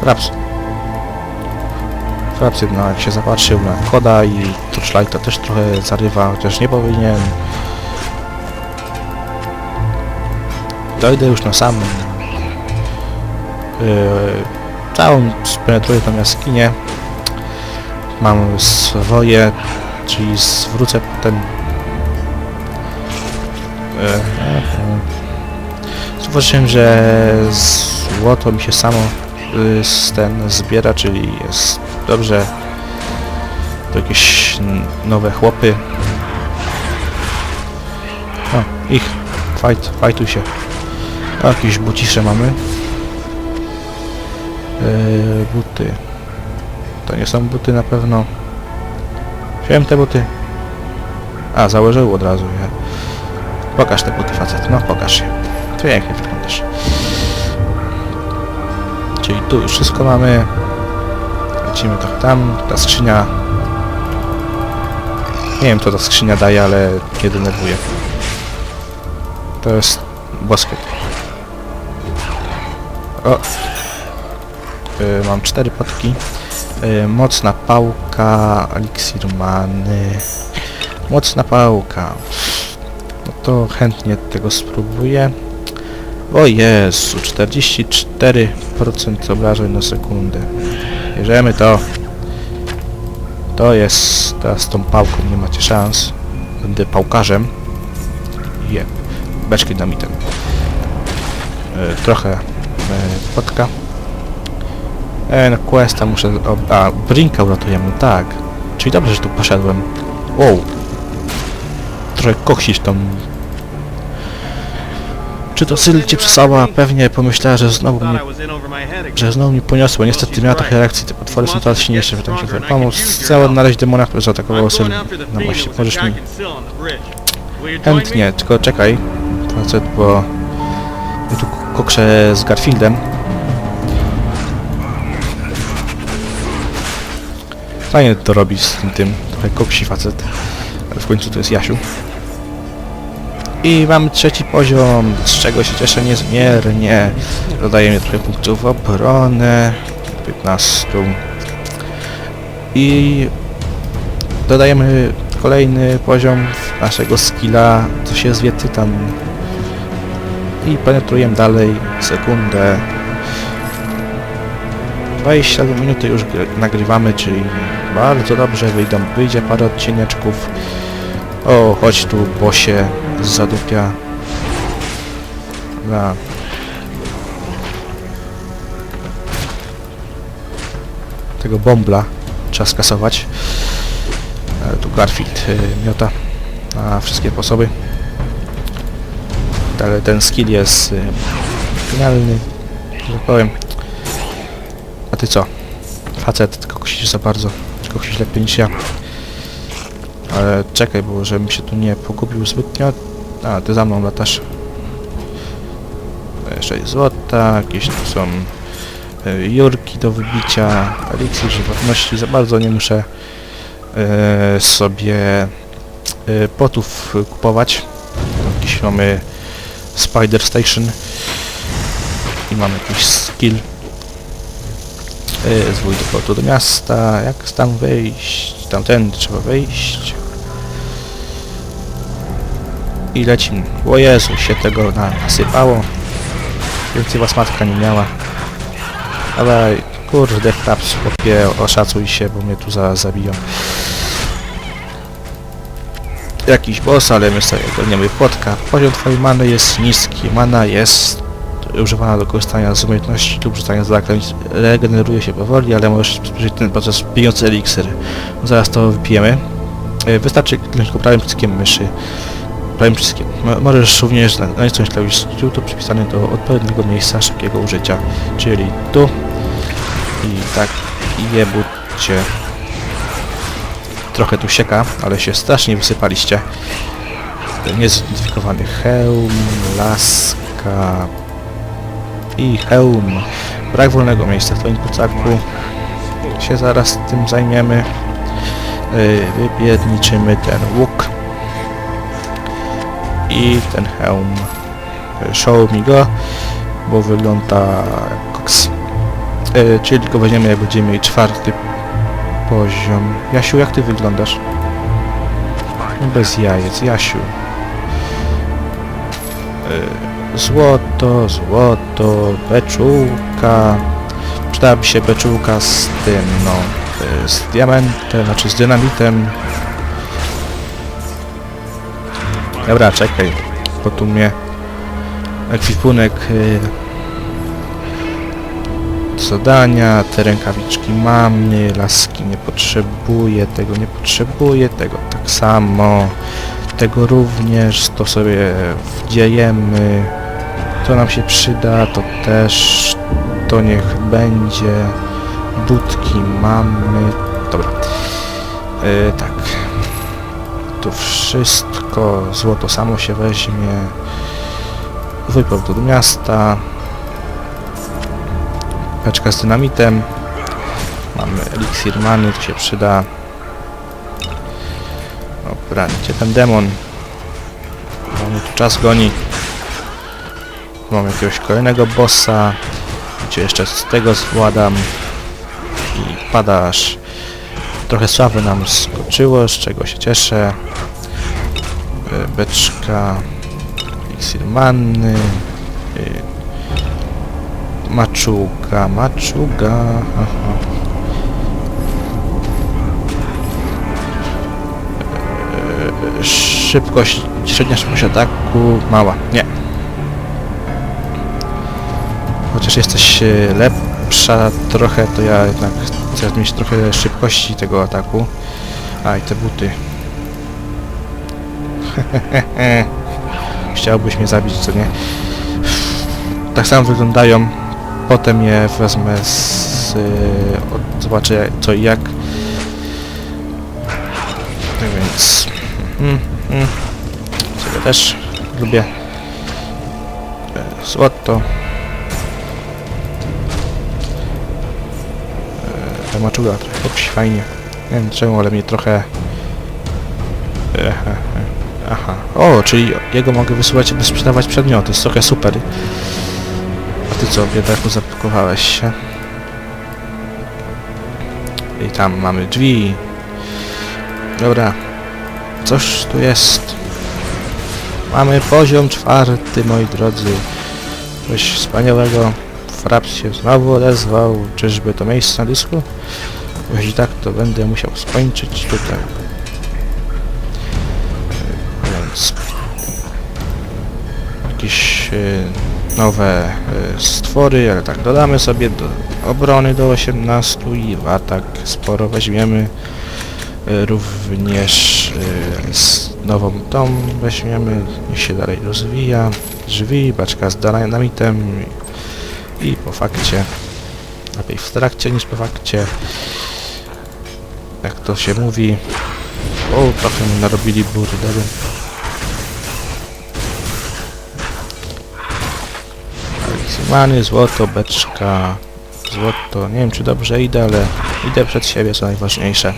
Fraps. Fraps no jak się zapatrzył na koda i Torchlight to też trochę zarywa, chociaż nie powinien. Dojdę już na sam. Yy, całą spenetruję tą jaskinię. Mam swoje, czyli zwrócę ten... Yy, yy. Że złoto mi się samo ten zbiera, czyli jest dobrze. To jakieś nowe chłopy. O, ich. Fight, fightuj się. O, jakieś bucisze mamy. Yy, buty. To nie są buty na pewno. Wziąłem te buty. A, założył od razu je. Pokaż te buty facet, no pokaż je. Pięknie wyglądasz. Czyli tu już wszystko mamy. Lecimy trochę tam. Ta skrzynia... Nie wiem co ta skrzynia daje, ale mnie denerwuje. To jest boskie. O! Y, mam cztery potki. Y, mocna pałka, eliksir many. Mocna pałka. No to chętnie tego spróbuję. O Jezu, 44% obrażeń na sekundę. Bierzemy to. To jest... Teraz z tą pałką nie macie szans. Będę pałkarzem. Je. Beczki damitem. E, trochę e, potka. E, no questa muszę... O, a, Brinka uratujemy, tak. Czyli dobrze, że tu poszedłem. Wow. Trochę koksisz tą czy to Syl cię przesłała? Pewnie pomyślała, że znowu mnie, że znowu mnie poniosło. Niestety miała trochę reakcji. Te potwory są coraz silniejsze, mi się twoja pomóc. Chcę odnaleźć demona, który zaatakował Syl. No właśnie, możesz mi... Chętnie, tylko czekaj. Facet, bo... Ja tu kokrzę z Garfieldem. Fajnie to robić z tym tym. Trochę koksi facet. Ale w końcu to jest Jasiu. I mamy trzeci poziom, z czego się cieszę niezmiernie. Dodaje mi trochę punktów w obronę. 15. I dodajemy kolejny poziom naszego skilla, co się zwie Tytan. I penetrujemy dalej sekundę. 22 minuty już gry- nagrywamy, czyli bardzo dobrze wyjdą, wyjdzie parę odcienieczków. O, chodź tu, bosie zadupia. Na. Tego bombla trzeba skasować. E, tu Garfield y, miota na wszystkie sposoby. Ale ten skill jest y, finalny, że tak powiem. A ty co? Facet, tylko kosisz za bardzo. Tylko kosisz lepiej niż ja. Ale czekaj, bo żebym się tu nie pogubił zbytnio. A, ty za mną latasz. Jeszcze jest złota, jakieś tu są y, jurki do wybicia, eliksir żywotności. Za bardzo nie muszę y, sobie y, potów kupować. Jakiś mamy Spider Station i mamy jakiś skill. Zwój do portu do miasta, jak tam wyjść? Tamtędy trzeba wejść. I lecimy. O Jezu, się tego na- nasypało. Więcej was matka nie miała. Ale kurde, fraps, chłopie, oszacuj się, bo mnie tu zaraz zabiją. Jakiś boss, ale my sobie ogarniamy płotka. Poziom twojej many jest niski. Mana jest używana do korzystania z umiejętności lub rzucania zaklęć. Regeneruje się powoli, ale możesz przyspieszyć ten proces pijąc eliksir. Zaraz to wypijemy. E, Wystarczy kliknąć prawym przyciskiem myszy. Prawym przyciskiem. Mo- Możesz również na- nacisnąć klawisz skrótu przypisany do odpowiedniego miejsca szybkiego użycia, czyli tu i tak jebucie. Trochę tu sieka, ale się strasznie wysypaliście. Niezidentyfikowany hełm, laska i hełm. Brak wolnego miejsca w twoim plecaku. Się zaraz tym zajmiemy. Yy, ten łuk i ten hełm. Show mi go, bo wygląda koks. E, czyli tylko weźmiemy, jak będziemy mieli czwarty poziom. Jasiu, jak ty wyglądasz? No Bez jajec, Jasiu. E, Złoto, złoto, beczułka. Przydałaby się beczułka z tym, no, e, z diamentem, znaczy z dynamitem. Dobra, czekaj, bo tu mnie ekwipunek y, zadania, te rękawiczki mamy, laski nie potrzebuję, tego nie potrzebuję, tego tak samo, tego również, to sobie wdziejemy, to nam się przyda, to też, to niech będzie, budki mamy, dobra, Y, tak, tu wszystko, złoto samo się weźmie, wypływ do miasta, paczka z dynamitem, mamy eliksir many, to się przyda. Dobra, gdzie ten demon? Mamy tu czas goni. Mam jakiegoś kolejnego bossa, gdzie jeszcze z tego zwładam i padasz. Trochę sławy nam skoczyło, z czego się cieszę. E, Beczka, eliksir y, maczuga, maczuga, aha. E, Szybkość, średnia szybkość ataku, mała, nie. Chociaż jesteś e, lepsza trochę, to ja jednak chcę mieć trochę szybkości tego ataku. A i te buty. Chciałbyś mnie zabić, co nie? Tak samo wyglądają. Potem je wezmę z... y, od- zobaczę co i jak. Tak więc... Mm, mm. Sobie też lubię. E, Złoto. Ta maczuga trochę fajnie. Nie wiem czemu, ale mnie trochę... Aha. O, czyli jego mogę wysyłać, by sprzedawać przedmioty. Jest trochę super. A ty co, biedaku, zapakowałeś się? I tam mamy drzwi. Dobra. Coś tu jest. Mamy poziom czwarty, moi drodzy. Coś wspaniałego. Fraps się znowu odezwał. Czyżby to miejsce na dysku? Jeśli tak, to będę musiał skończyć tutaj. E, Więc... Jakieś e, nowe e, stwory, ale tak dodamy sobie do obrony do 18 i w atak sporo weźmiemy. Również z nową tą weźmiemy, niech się dalej rozwija. Drzwi, baczka z dynamitem fakcie, lepiej w trakcie niż po fakcie. Jak to się mówi, o trochę mi narobili burdelu. Many, złoto, beczka, złoto. Nie wiem czy dobrze idę, ale idę przed siebie, co najważniejsze.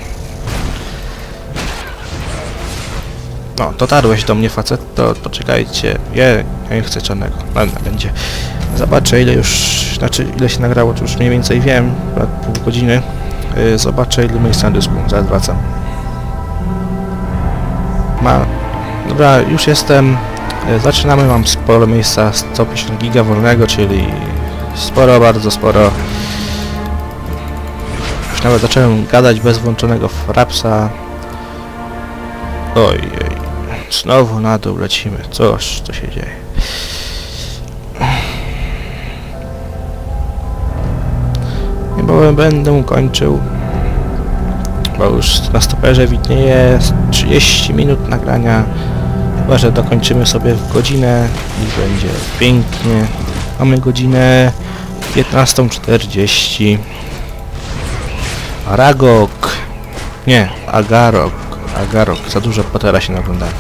No, dotarłeś do mnie facet, to poczekajcie. Nie, ja nie chcę czarnego. Ładna będzie. Zobaczę ile już, znaczy ile się nagrało, to już mniej więcej wiem, ponad pół godziny. Yy, zobaczę ile miejsca na dysku, zaraz wracam. Ma... Dobra, już jestem. E, Zaczynamy, mam sporo miejsca, 150 giga wolnego, czyli sporo, bardzo sporo. Już nawet zacząłem gadać bez włączonego frapsa. Ojej, znowu na dół lecimy, coż to się dzieje. Niebawem będę kończył, bo już na stoperze widnieje 30 minut nagrania. Chyba, że dokończymy sobie w godzinę i będzie pięknie. Mamy godzinę 15.40. Aragog. Nie, Agarok. Agarok. Za dużo Pottera się naglądałem.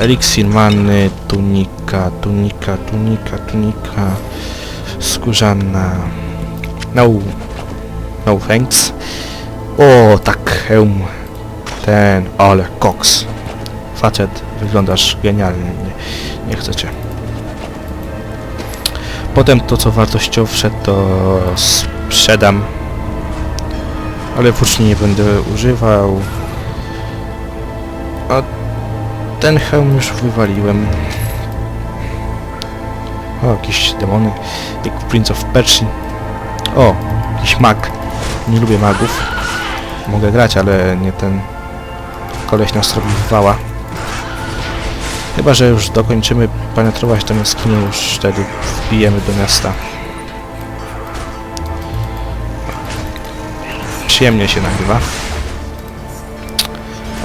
Elixir manny, tunika, tunika, tunika, tunika. Skórzana. No. No thanks. O, tak, hełm. Ten, ale koks. Facet, wyglądasz genialnie. Nie chcecie. Potem to co wartościowsze to sprzedam. Ale włóczni nie będę używał. A ten hełm już wywaliłem. O, jakieś demony. Jak w Prince of Persia. O, jakiś mag. Nie lubię magów. Mogę grać, ale nie ten koleś nas robi wała. Chyba, że już dokończymy penetrować tę jaskinię, już wtedy wbijemy do miasta. Przyjemnie się nagrywa.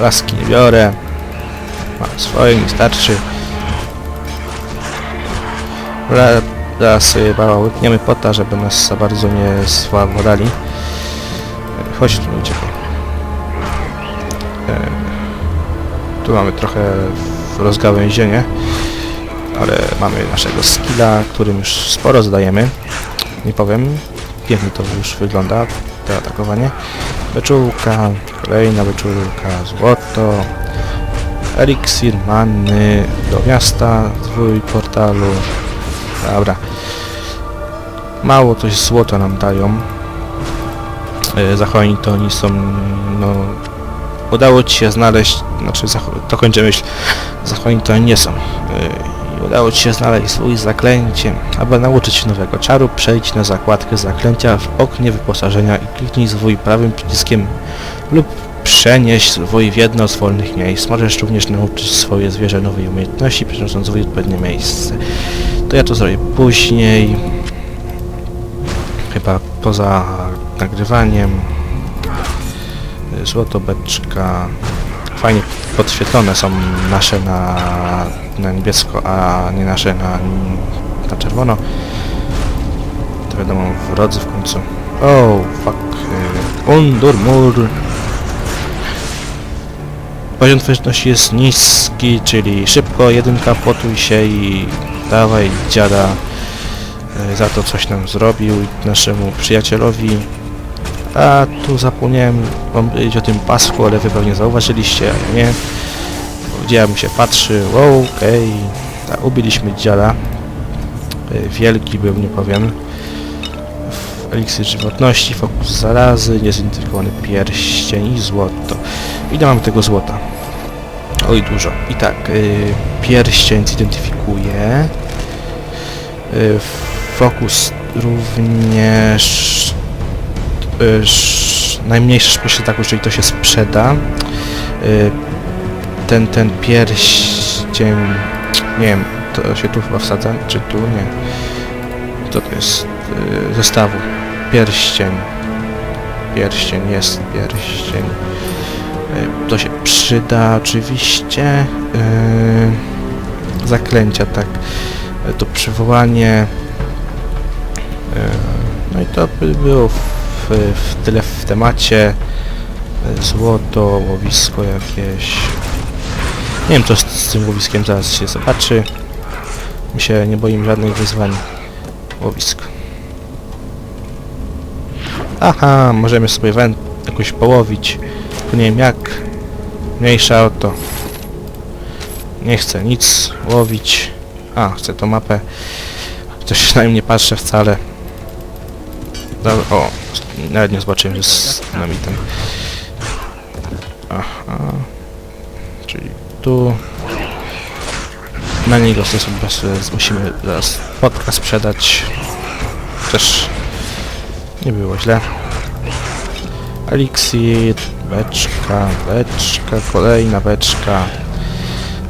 Laski nie biorę. Mam swoje, mi starczy. Ra- Teraz sobie bała łykniemy pota, żeby nas za bardzo nie swawolali. Chodź tu, uciekaj. E, Tu mamy trochę rozgałęzienie, ale mamy naszego skilla, którym już sporo zdajemy. Nie powiem, pięknie to już wygląda, to atakowanie. Beczułka, kolejna beczułka, złoto, eliksir, manny, do miasta, zwój portalu. Dobra. Mało coś złota nam dają. E, Zachowani to oni są, no... Udało ci się znaleźć, znaczy zacho- to kończę myśl, zachowani to nie są. I Udało ci się znaleźć swój zaklęcie. Aby nauczyć się nowego czaru, przejdź na zakładkę zaklęcia w oknie wyposażenia i kliknij zwój prawym przyciskiem lub przenieś zwój w jedno z wolnych miejsc. Możesz również nauczyć swoje zwierzę nowej umiejętności, przenosząc zwój w odpowiednie miejsce. To ja to zrobię później. Chyba poza nagrywaniem. Złotobeczka. Fajnie podświetlone są nasze na, na niebiesko, a nie nasze na, na czerwono. To wiadomo, wrodzy w końcu. Oh, fuck. Undurmur. Poziom twórczości jest niski, czyli szybko, jedynka, potuj się i dawaj dziada e, za to coś nam zrobił naszemu przyjacielowi. A tu zapomniałem wam powiedzieć o tym pasku, ale wy pewnie zauważyliście, a nie. Widziałem się patrzy, wow, okej, okay. ubiliśmy dziada. E, Wielki był, nie powiem. Eliksir żywotności, fokus zarazy, niezintegrowany pierścień i złoto. Ile mam tego złota? Oj, dużo. I tak, y, pierścień zidentyfikuje. Fokus również... Y, sz, najmniejszy szpryszy tak, czyli to się sprzeda. Y, ten, ten pierścień... Nie wiem, to się tu chyba wsadza, czy tu? Nie. To to jest y, zestawu. Pierścień. Pierścień, jest pierścień. To się przyda oczywiście. Zaklęcia, tak. To przywołanie. No i to by było w, tyle w temacie. Y, Złoto, łowisko jakieś. Nie wiem co z, z tym łowiskiem zaraz się zobaczy. My się nie boimy żadnych wyzwań. Łowisko. Aha, możemy sobie wę- jakoś połowić. Tu nie wiem jak. Mniejsza o to. Nie chcę nic łowić. A, chcę tą mapę. Chociaż na nią nie patrzę wcale. Dobra, o, nawet nie zobaczyłem, że z dynamitem. Aha. Czyli tu. Na niego sposób bez, musimy zaraz podka sprzedać. Też nie było źle. Eliksir, beczka, beczka, kolejna beczka.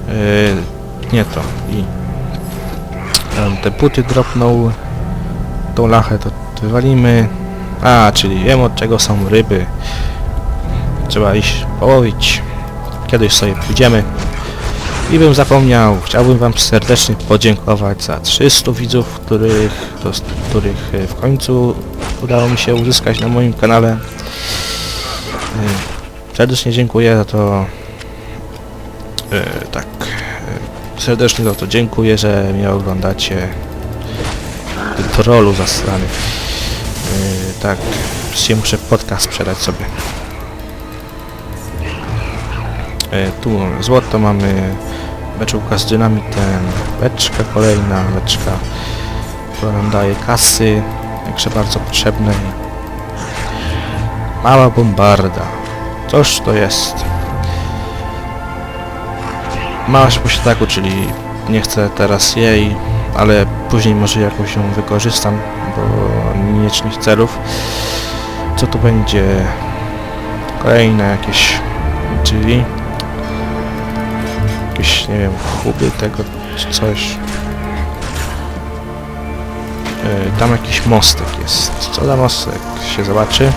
Yy, nie to. I te buty dropnął. Tą lachę to wywalimy. A, czyli wiem od czego są ryby. Trzeba iść połowić. Kiedyś sobie pójdziemy. I bym zapomniał, chciałbym wam serdecznie podziękować za 300 widzów, których, do, których e, w końcu udało mi się uzyskać na moim kanale. E, Serdecznie dziękuję za to. E, tak. Serdecznie za to dziękuję, że mnie oglądacie. Trollu zasrany. E, tak. Dzisiaj muszę podcast sprzedać sobie. E, tu złoto, mamy beczułka z dynamitem, beczka kolejna, beczka, która nam daje kasy, także bardzo potrzebne. Mała bombarda. Coż to jest? Mała się posiadaku, czyli nie chcę teraz jej, ale później może jakoś ją wykorzystam, bo niecznych celów. Co tu będzie? Kolejne jakieś drzwi. Jakieś, nie wiem, huby tego czy coś. Yy, tam jakiś mostek jest. Co za mostek? Się zobaczy.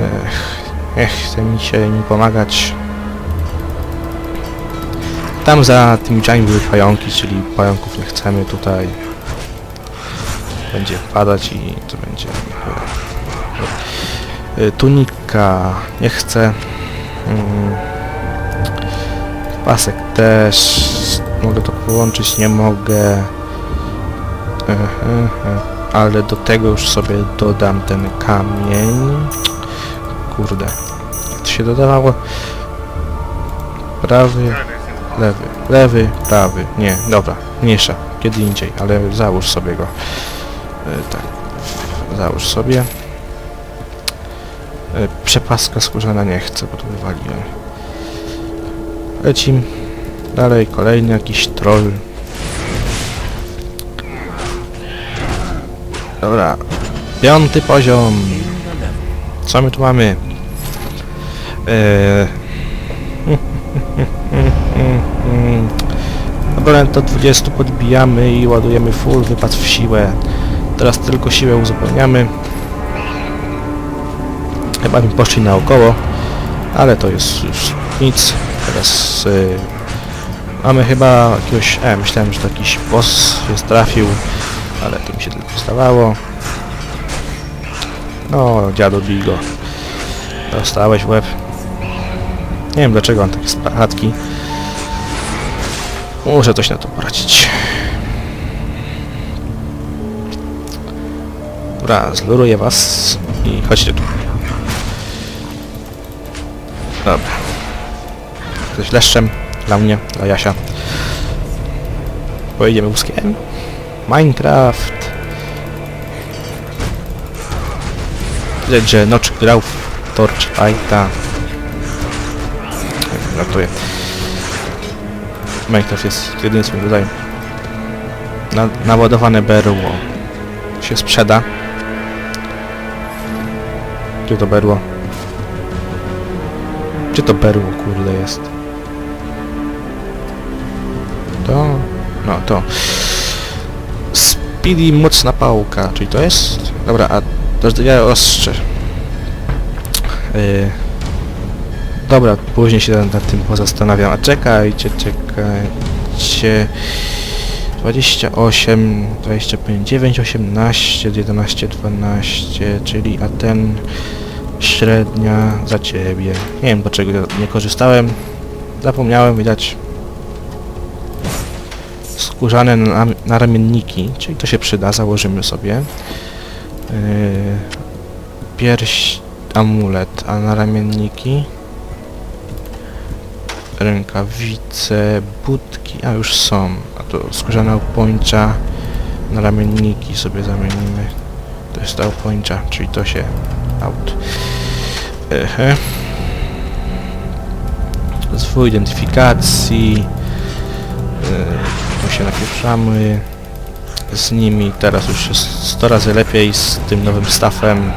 Ech, nie chce mi się mi pomagać. Tam za tymi drzwiami były pająki, czyli pająków nie chcemy tutaj. Będzie padać i to będzie... Y, Tunika nie chcę. Mm. Pasek też. Mogę to połączyć, nie mogę. Ale do tego już sobie dodam ten kamień. Kurde. Jak to się dodawało? Prawy, lewy, lewy, prawy. Nie, dobra, mniejsza. Kiedy indziej, ale załóż sobie go. E, tak, załóż sobie. E, przepaska skórzana nie chcę, bo to wywaliłem. Lecim. Dalej kolejny jakiś troll. Dobra. Piąty poziom. Co my tu mamy? Eee... Dobra, do 20 podbijamy i ładujemy full wypad w siłę. Teraz tylko siłę uzupełniamy. Chyba mi poszli naokoło, ale to jest już nic. Teraz y, mamy chyba jakiegoś... E, myślałem, że to jakiś boss się trafił, ale to mi się tylko zdawało. No, dziadu bij go. Dostałeś w łeb. Nie wiem dlaczego mam takie spadki. Muszę coś na to poradzić. Dobra, zluruję was i chodźcie tu. Dobra. Jesteś leszczem dla mnie, dla Jasia. Pojedziemy wózkiem. Minecraft. Widać, że Notch grał w Torchlighta. Żartuję. Minecraft jest jedynym swym rodzajem. Na, naładowane berło się sprzeda. Gdzie to berło? Gdzie to berło kurde jest? To... No to... Speedy mocna pałka, czyli to jest? Dobra, a ja ostrze. Yy. Dobra, później się nad tym pozastanawiam. A czekajcie, czekajcie. 28, 25, 9, 18, 11, 12, czyli a ten średnia za ciebie. Nie wiem dlaczego nie korzystałem. Zapomniałem, widać. Skórzane na, naramienniki, czyli to się przyda, założymy sobie. Yy, pierś, amulet, a naramienniki rękawice, budki, a już są. To skórzana opończa, na ramienniki sobie zamienimy. To jest ta opończa, czyli to się out. Ehe. Zwój identyfikacji. Tu się napieprzamy z nimi. Teraz już jest 100 razy lepiej z tym nowym staffem.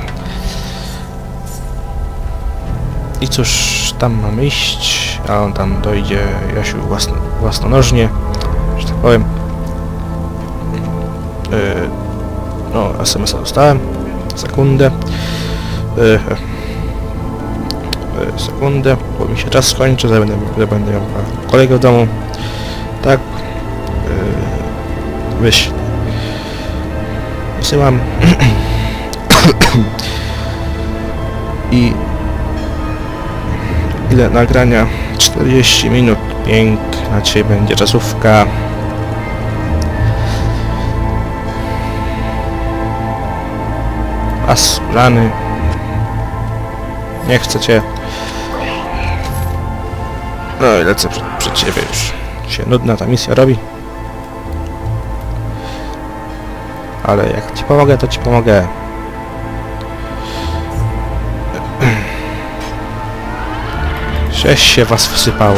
I cóż, tam mamy iść, a on tam dojdzie Jasiu własno, własnonożnie, powiem. Yy, no, SMS-a dostałem. Sekundę. Yy, yy, sekundę, bo mi się czas skończy, zabędę, zabędę ją kolegę w domu. Tak. Yy, wyślę. Wysyłam. I ile nagrania? 40 minut. Piękna dzisiaj będzie czasówka. As, rany. Nie chcę cię. No i lecę przed, przed ciebie już. Się nudna ta misja robi. Ale jak ci pomogę, to ci pomogę. Sześć się was wsypało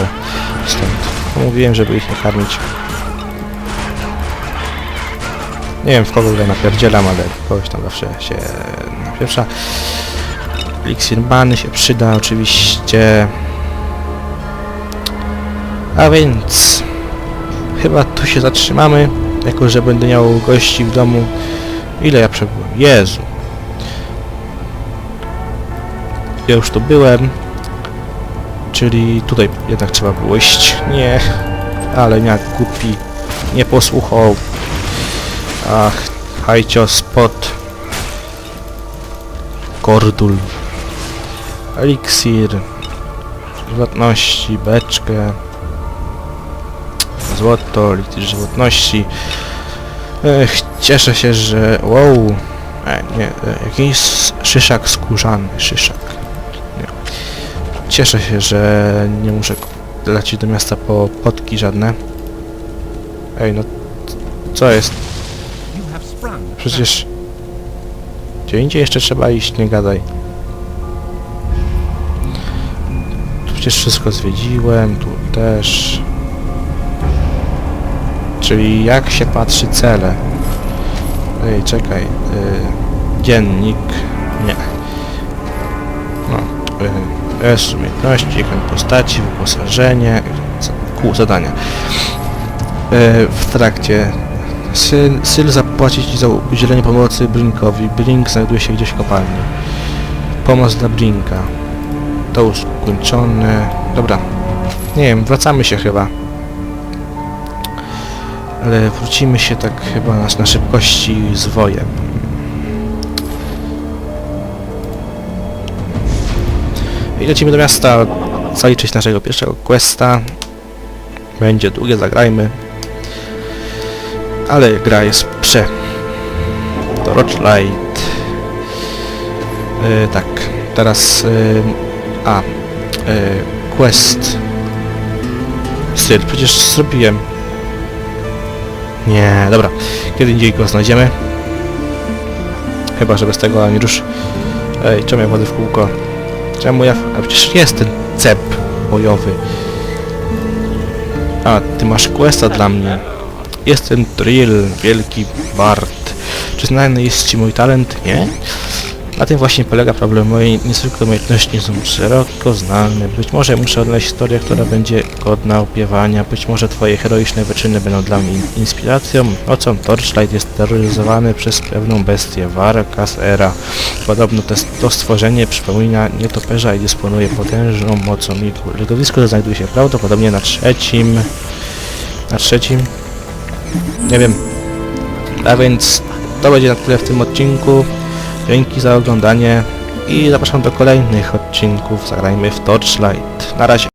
stąd. Mówiłem, żeby ich nie karmić. Nie wiem w kogo ile napierdzielam, ale kogoś tam zawsze się napieprza. Eliksir many się przyda oczywiście. A więc chyba tu się zatrzymamy, jako że będę miał gości w domu. Ile ja przebyłem? Jezu. Ja już tu byłem. Czyli tutaj jednak trzeba było iść. Nie, ale jak głupi. Nie posłuchał. Ach, hajcio spot. Kordul. Eliksir. Żywotności, beczkę. Złoto, eliksir żywotności. Ech, cieszę się, że... Wow! E, nie, e, jakiś szyszak skórzany, szyszak. Nie. Cieszę się, że nie muszę lecieć do miasta po potki żadne. Ej, no... Co jest? Przecież... Gdzie indziej jeszcze trzeba iść, nie gadaj. Tu przecież wszystko zwiedziłem, tu też. Czyli jak się patrzy cele? Ej, czekaj. Y, dziennik. Nie. No. Y, S, umiejętności, postaci, wyposażenie. Kół zadania. Y, w trakcie Syl, Syl zapłaci ci za udzielenie pomocy Brinkowi. Brink znajduje się gdzieś w kopalni. Pomoc dla Brinka. To już skończone. Dobra. Nie wiem, wracamy się chyba. Ale wrócimy się tak chyba na, na szybkości z wojem. I lecimy do miasta zaliczyć naszego pierwszego questa. Będzie długie, zagrajmy ale gra jest prze. Torchlight. Yy, tak, teraz... Yy, a, yy, quest. Styl, przecież zrobiłem. Nie, dobra. Kiedy indziej go znajdziemy. Chyba, że bez tego ani rusz. Ej, czemu ja wody w kółko? Czemu ja... A przecież jest ten cep bojowy. A, ty masz questa dla mnie. Jestem Drill, wielki bard. Czy znany jest Ci mój talent? Nie? Na tym właśnie polega problem mojej niezwykłe umiejętności są szeroko znane. Być może muszę odnaleźć historię, która będzie godna opiewania. Być może Twoje heroiczne wyczyny będą dla mnie in- inspiracją. Nocą Torchlight jest terroryzowany przez pewną bestię, Varkas Era. Podobno to, to stworzenie przypomina nietoperza i dysponuje potężną mocą. Jego Legowisko znajduje się prawdopodobnie na trzecim... Na trzecim nie wiem. A więc to będzie na tyle w tym odcinku. Dzięki za oglądanie i zapraszam do kolejnych odcinków. Zagrajmy w Torchlight. Na razie.